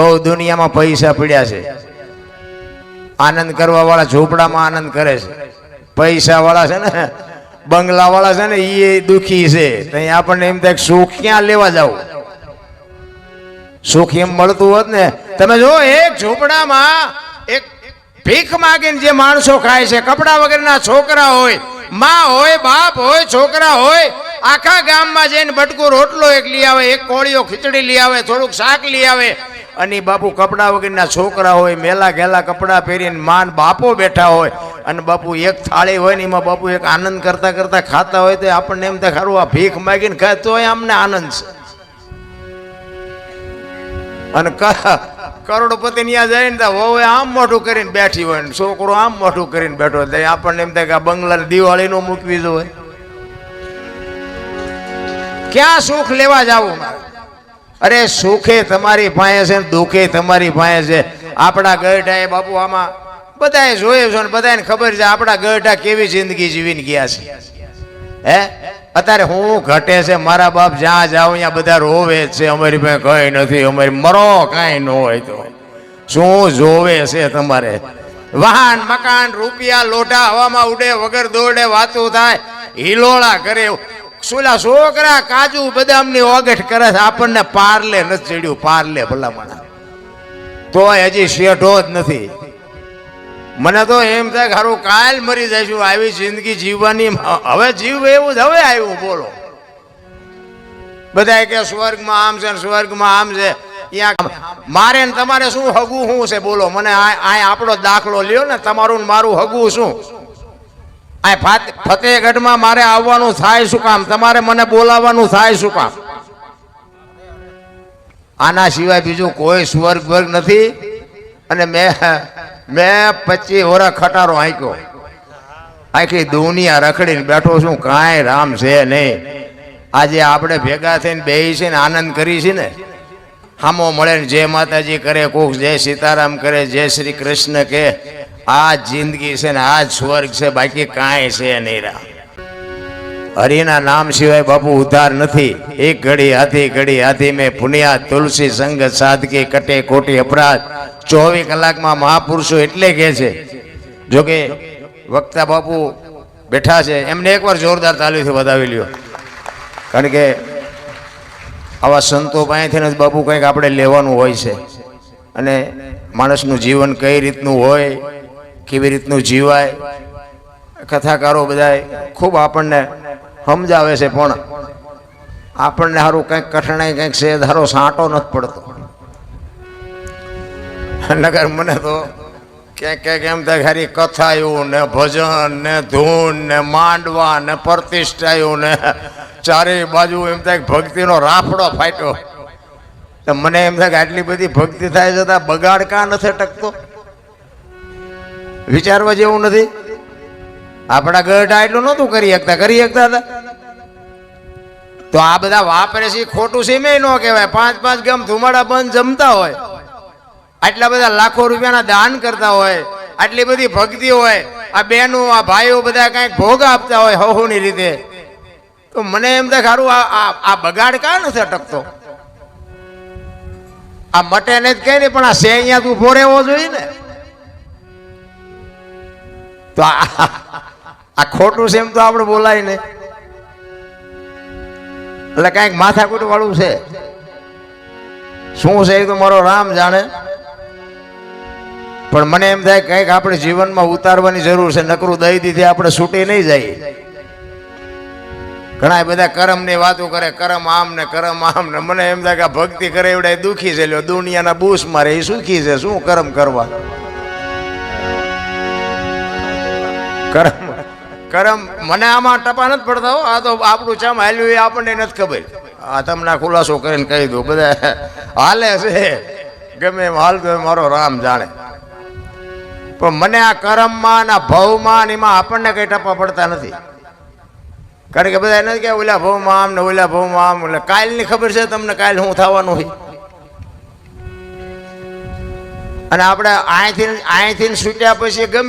બહુ દુનિયામાં પૈસા પડ્યા છે. આનંદ કરવા વાળા ઝૂંપડામાં આનંદ કરે છે. પૈસા વાળા છે ને બંગલા વાળા છે ને એ દુખી છે. ત્યાં આપણને એમ થાય સુખ ક્યાં લેવા જાવ? સુખ એમ મળતું હોત ને, તમે જો એક ઝૂંપડામાં એક ભીખ માગીને જે માણસો ખાય છે, કપડા વગરના છોકરા હોય, માં હોય, બાપ હોય, છોકરા હોય, આખા ગામમાં જઈને બટકું રોટલો એક લઈ આવે, એક કોળીઓ ખીચડી લઈ આવે, થોડુંક શાક લઈ આવે અને બાપુ કપડા વગરના છોકરા હોય, મેલા ગેલા કપડા પહેરીને માન બાપો બેઠા હોય અને બાપુ એક થાળી હોય ને એમાં બાપુ એક આનંદ કરતા કરતા ખાતા હોય તો આપણને એમ થાય ખરું, આ ભીખ માગીને ખાય તોય અમને આનંદ છે. અને કરોડપતિ ત્યાં જાય ને વહુએ આમ મોઢું કરીને બેઠી હોય ને છોકરો આમ મોઢું કરીને બેઠો હોય, તો આપણને એમ થાય કે આ બંગલા દિવાળીનો મૂકવી મૂકવી જોઈએ. ક્યાં સુખ લેવા જાવું? અરે સુખે તમારી પાસે છે દુઃખે તમારી પાસે છે. આપણા ગઢા એ બાપુ આમાં બધાએ જોયું છે ને બધાને ખબર છે આપણા ગઢા કેવી જિંદગી જીવીને ગયા છે. હે? અત્યારે હું ઘટે છે, મારા બાપ જ્યાં જાઉં ત્યાં બધા રોવે જ છે. અમારી પાસે કઈ નથી, અમારી મરો કાંઈ ન હોય તો. શું જોવે છે તમારે? વાહન, મકાન, રૂપિયા, લોટા હવામાં ઉડે, વગર દોડે વાતું થાય. હિલોળા કરે સુલા છોકરા કાજુ બદામની ઓગઠ કરે છે. આપણને પારલે નથી ચડ્યું, પારલે ભલામણ. તોય હજી શેઠો જ નથી. મને તો એમ થાય હારું કાલ મરી જશું આવી જિંદગી જીવવાની. હવે જીવ એવું જ, હવે આવ્યું, બોલો. બધા કે સ્વર્ગમાં આમ છે ને સ્વર્ગમાં આમ છે. મારે ને તમારે શું હગું શું છે? બોલો, મને આ આપણો દાખલો લ્યો ને, તમારું ને મારું હગું શું? આ ફાત- ફતેહગઢમાં મારે આવવાનું થાય શું કામ? તમારે મને બોલાવવાનું થાય શું કામ? આના સિવાય બીજું કોઈ સ્વર્ગ વર્ગ નથી. અને મેં મેં પચીસ વર્ષ ખટારો આંક્યો. આખી દુનિયા રખડીને બેઠો છું, કાંઈ રામ છે નહીં. આજે આપણે ભેગા થઈને બેસી છે ને, આનંદ કરી છે ને, હામો મળે ને, જય માતાજી કરે, કોક જય સીતારામ કરે, જય શ્રી કૃષ્ણ કે આ જિંદગી છે ને, આ સ્વર્ગ છે, બાકી કાંઈ છે નહીં રામ હરિના નામ સિવાય બાપુ ઉદ્ધાર નથી. એક ઘડી હાથી ઘડી હાથી મેં પુનિયા તુલસી સંગ સાદકી કટે કોટી અપરાધ. ચોવીસ કલાકમાં મહાપુરુષો એટલે કે છે. જોકે વક્તા બાપુ બેઠા છે, એમને એકવાર જોરદાર તાલીથી વધાવી લ્યો. કારણ કે આવા સંતો પાસેથી બાપુ કંઈક આપણે લેવાનું હોય છે. અને માણસનું જીવન કઈ રીતનું હોય કેવી રીતનું જીવાય? કથાકારો બધા ખૂબ આપણને સમજાવે છે પણ આપણને સારું કંઈક કઠણાઈ કંઈક છે ધારો સાંટો નથી પડતો. નગર મને તો ક્યાંક ક્યાંક એમ થાય ખાલી કથાયું ને ભજન ને ધૂન ને માંડવા ને પ્રતિષ્ઠાયું ને ચારે બાજુ એમ થાય ભક્તિનો રાફડો ફાટ્યો. મને એમ થાય કે આટલી બધી ભક્તિ થાય છતાં બગાડ કાં નથી ટકતો? વિચારવા જેવું નથી. આપણા ગઢા એટલું નહોતું કરી શકતા કરી શકતા હતા. તો આ બધા વાપરે છે, ખોટું છે મેં ન કહેવાય. પાંચ પાંચ ગામ ધુમાડા બંધ જમતા હોય. આટલા બધા લાખો રૂપિયાના દાન કરતા હોય. આટલી બધી ભક્તિ હોય. આ બહેનો, આ ભાઈઓ બધા કાંઈક ભોગ આપતા હોય હહુની રીતે. તો મને એમ થાય ખારું આ બગાડ કાં નથી અટકતો? આ મટે ને જ કહે ને પણ આ સે અહીંયા તું ફોરેવો જોઈએ ને. તો આ ખોટું છે એમ તો આપણે બોલાય ને. એટલે કાંઈક માથાકૂટ વાળું છે. શું છે એ તો મારો રામ જાણે. પણ મને એમ થાય કંઈક આપણે જીવનમાં ઉતારવાની જરૂર છે. નકરું દઈ દીધી આપણે છૂટી નહીં જાય ઘણા બધા કરમની વાતો કરે, કરમ આમ ને કરમ આમ ને. મને એમ થાય કે ભક્તિ કરે એવડે દુખી છે. લ્યો, દુનિયાના બૂસ મારે એ સુખી છે. શું કરમ કરવા? કરમ. કરમ મને આમાં ટપા નથી પડતા હો. આ તો આપણું ચમ હાલ્યું એ આપણને નથી ખબર. આ તમને ખુલાસો કરીને કહી દઉં, બધા હાલે છે. ગમે એમ મારો રામ જાણે. પણ મને આ કરમમાં ને ભવમાં એમાં આપણને કઈ ટપા પડતા નથી. કારણ કે બધા નથી કે ઓલા ભવમાં આમ ને ઓલા ભવમાં આમ. એટલે કાલની ખબર છે તમને કાલ શું થવાનું હોય. અને આપણે અહીંથી અહીંથી છૂટ્યા પછી ગમે